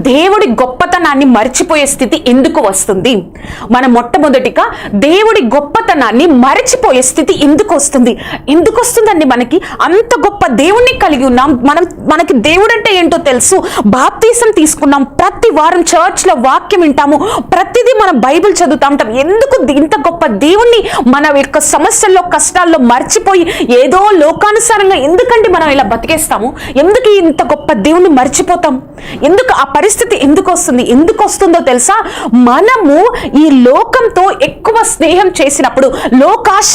దేవుడి గొప్పతనాన్ని మర్చిపోయే స్థితి ఎందుకు వస్తుంది? మన మొట్టమొదటిగా దేవుడి గొప్పతనాన్ని మరచిపోయే స్థితి ఎందుకు వస్తుంది? ఎందుకు వస్తుందండి మనకి? అంత గొప్ప దేవుణ్ణి కలిగి ఉన్నాం. మనం మనకి దేవుడు అంటే ఏంటో తెలుసు. బాప్తీసం తీసుకున్నాం. ప్రతి వారం చర్చ్లో వాక్యం వింటాము. ప్రతిదీ మనం బైబిల్ చదువుతా ఉంటాం. ఎందుకు ఇంత గొప్ప దేవుణ్ణి మన యొక్క సమస్యల్లో కష్టాల్లో మర్చిపోయి ఏదో లోకానుసారంగా ఎందుకంటే మనం ఇలా బతికేస్తాము? ఎందుకు ఇంత గొప్ప దేవుణ్ణి మర్చిపోతాం? ఎందుకు ఆ పరిస్థితి ఎందుకు వస్తుంది? ఎందుకు వస్తుందో తెలుసా? మనము ఈ లోకంతో ఎక్కువ స్నేహం చేసినప్పుడు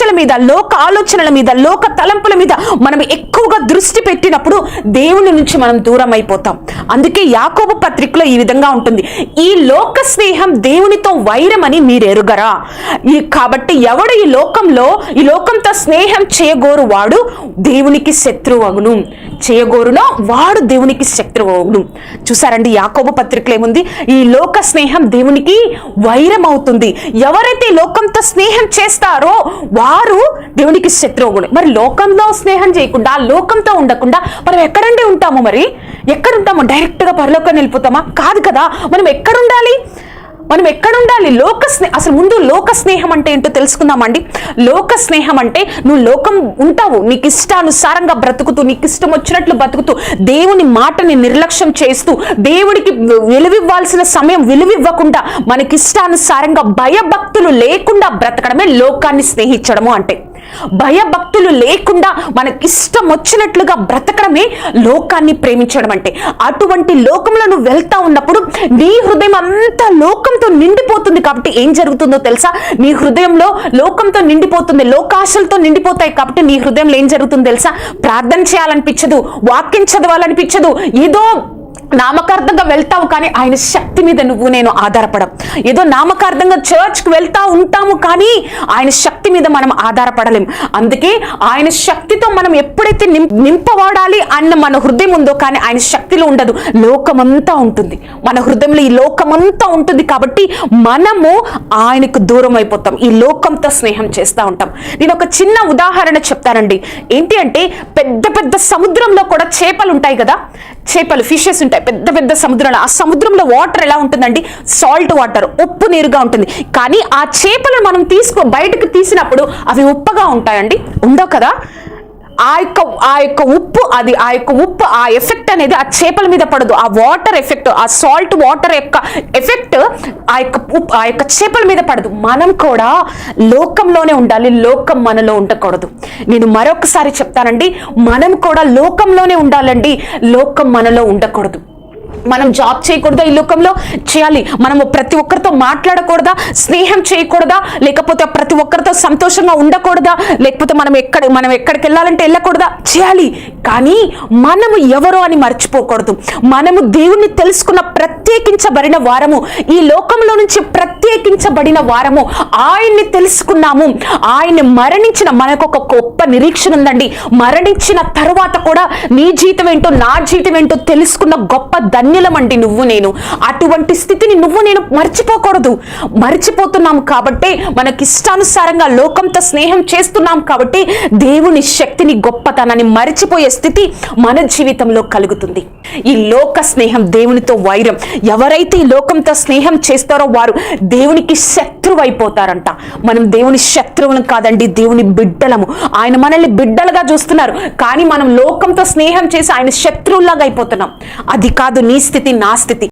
లోకాశల మీద లోక ఆలోచనల మీద లోక తలంపుల మీద మనం ఎక్కువగా దృష్టి పెట్టినప్పుడు దేవుని నుంచి మనం దూరం అయిపోతాం అందుకే యాకోబు పత్రికలో ఈ విధంగా ఉంటుంది. ఈ లోక స్నేహం దేవునితో వైరమని మీరు ఎరుగరా ఈ కాబట్టి ఎవడు ఈ లోకంలో ఈ లోకంతో స్నేహం చేయగోరు వాడు దేవునికి శత్రువును చేయగోరునో? వాడు దేవునికి శత్రువగును. చూసారండి యాకోబు పత్రికలు ఏముంది? ఈ లోక స్నేహం దేవునికి వైరం అవుతుంది ఎవరైతే లోకంతో స్నేహం చేస్తారో వారు దేవునికి శత్రువుగును మరి లోకంలో స్నేహం చేయకుండా లోకంతో ఉండకుండా మనం ఎక్కడండి ఉంటాము మరి? ఎక్కడుంటాము? డైరెక్ట్గా పరలోకం వెళ్ళిపోతామా కాదు కదా. మనం ఎక్కడుండాలి? మనం ఎక్కడ ఉండాలి? లోక స్నే అసలు ముందు లోక స్నేహం అంటే ఏంటో తెలుసుకుందామండి. లోక స్నేహం అంటే నువ్వు లోకం ఉంటావు. నీకు ఇష్టానుసారంగా బ్రతుకుతూ నీకు ఇష్టం వచ్చినట్లు బ్రతుకుతూ దేవుని మాటని నిర్లక్ష్యం చేస్తూ దేవుడికి విలువివ్వాల్సిన సమయం విలువివ్వకుండా మనకి ఇష్టానుసారంగా భయభక్తులు లేకుండా బ్రతకడమే లోకాన్ని స్నేహించడము అంటే. భయభక్తులు లేకుండా మనకిష్టం వచ్చినట్లుగా బ్రతకడమే లోకాన్ని ప్రేమించడం అంటే. అటువంటి లోకంలో నువ్వు వెళ్తా ఉన్నప్పుడు నీ హృదయం అంతా లోకంతో నిండిపోతుంది కాబట్టి ఏం జరుగుతుందో తెలుసా? నీ హృదయంలో లోకంతో నిండిపోతుంది లోకాశలతో నిండిపోతాయి కాబట్టి నీ హృదయంలో ఏం జరుగుతుందో తెలుసా? ప్రార్థన చేయాలనిపించదు వాక్యం చదవాలనిపించదు ఏదో నామకార్థంగా వెళ్తావు కానీ ఆయన శక్తి మీద నువ్వు నేను ఆధారపడం. ఏదో నామకార్థంగా చర్చ్కి వెళ్తా ఉంటాము కానీ ఆయన శక్తి మీద మనం ఆధారపడలేం. అందుకే ఆయన శక్తితో మనం ఎప్పుడైతే నిం నింపబడాలి అన్న మన హృదయం ఉందో కానీ ఆయన శక్తిలో ఉండదు. లోకమంతా ఉంటుంది. మన హృదయంలో ఈ లోకమంతా ఉంటుంది కాబట్టి మనము ఆయనకు దూరం అయిపోతాం. ఈ లోకంతో స్నేహం చేస్తూ ఉంటాం. నేను ఒక చిన్న ఉదాహరణ చెప్తానండి. ఏంటి అంటే పెద్ద పెద్ద సముద్రంలో కూడా చేపలు ఉంటాయి కదా? చేపలు ఫిషెస్ ఉంటాయి పెద్ద పెద్ద సముద్రంలో. ఆ సముద్రంలో వాటర్ ఎలా ఉంటుందండి సాల్ట్ వాటర్ ఉప్పు నీరుగా ఉంటుంది. కానీ ఆ చేపలు మనం తీసుకో బయటకు తీసినప్పుడు అవి ఉప్పగా ఉంటాయండి. ఉండవు కదా? ఆ యొక్క ఆ యొక్క ఉప్పు అది ఆ యొక్క ఉప్పు ఆ ఎఫెక్ట్ అనేది ఆ చేపల మీద పడదు. ఆ వాటర్ ఎఫెక్ట్ ఆ సాల్ట్ వాటర్ యొక్క ఎఫెక్ట్ ఆ యొక్క ఉప్పు ఆ యొక్క చేపల మీద పడదు. మనం కూడా లోకంలోనే ఉండాలి లోకం మనలో ఉండకూడదు. నేను మరొకసారి చెప్తానండి మనం కూడా లోకంలోనే ఉండాలండి లోకం మనలో ఉండకూడదు. మనం జాబ్ చేయకూడదా ఈ లోకంలో? చేయాలి. మనము ప్రతి ఒక్కరితో మాట్లాడకూడదా? స్నేహం చేయకూడదా? లేకపోతే ప్రతి ఒక్కరితో సంతోషంగా ఉండకూడదా? లేకపోతే మనం ఎక్కడ మనం ఎక్కడికి వెళ్ళాలంటే వెళ్ళకూడదా? చేయాలి. కానీ మనము ఎవరో అని మర్చిపోకూడదు. మనము దేవుణ్ణి తెలుసుకున్న ప్రత్యేకించబడిన వారము. ఈ లోకంలో నుంచి ప్రత్యేకించబడిన వారము. ఆయన్ని తెలుసుకున్నాము. ఆయన్ని మరణించిన మనకు ఒక గొప్ప నిరీక్షణ ఉందండి. మరణించిన తర్వాత కూడా నీ జీతం ఏంటో నా జీతం ఏంటో తెలుసుకున్న గొప్ప అన్యులమండి నువ్వు నేను. అటువంటి స్థితిని నువ్వు నేను మర్చిపోకూడదు. మర్చిపోతున్నాం కాబట్టే మనకి ఇష్టానుసారంగా లోకంతో స్నేహం చేస్తున్నాం కాబట్టి దేవుని శక్తిని గొప్పతనాన్ని మర్చిపోయే స్థితి మన జీవితంలో కలుగుతుంది. ఈ లోక స్నేహం దేవునితో వైరం. ఎవరైతే ఈ లోకంతో స్నేహం చేస్తారో వారు దేవునికి శత్రువు అయిపోతారంట మనం దేవుని శత్రువులు కాదండి దేవుని బిడ్డలము. ఆయన మనల్ని బిడ్డలుగా చూస్తున్నారు. కానీ మనం లోకంతో స్నేహం చేసి ఆయన శత్రువులాగా అయిపోతున్నాం. అది కాదు నీ స్థితి నా స్థితి.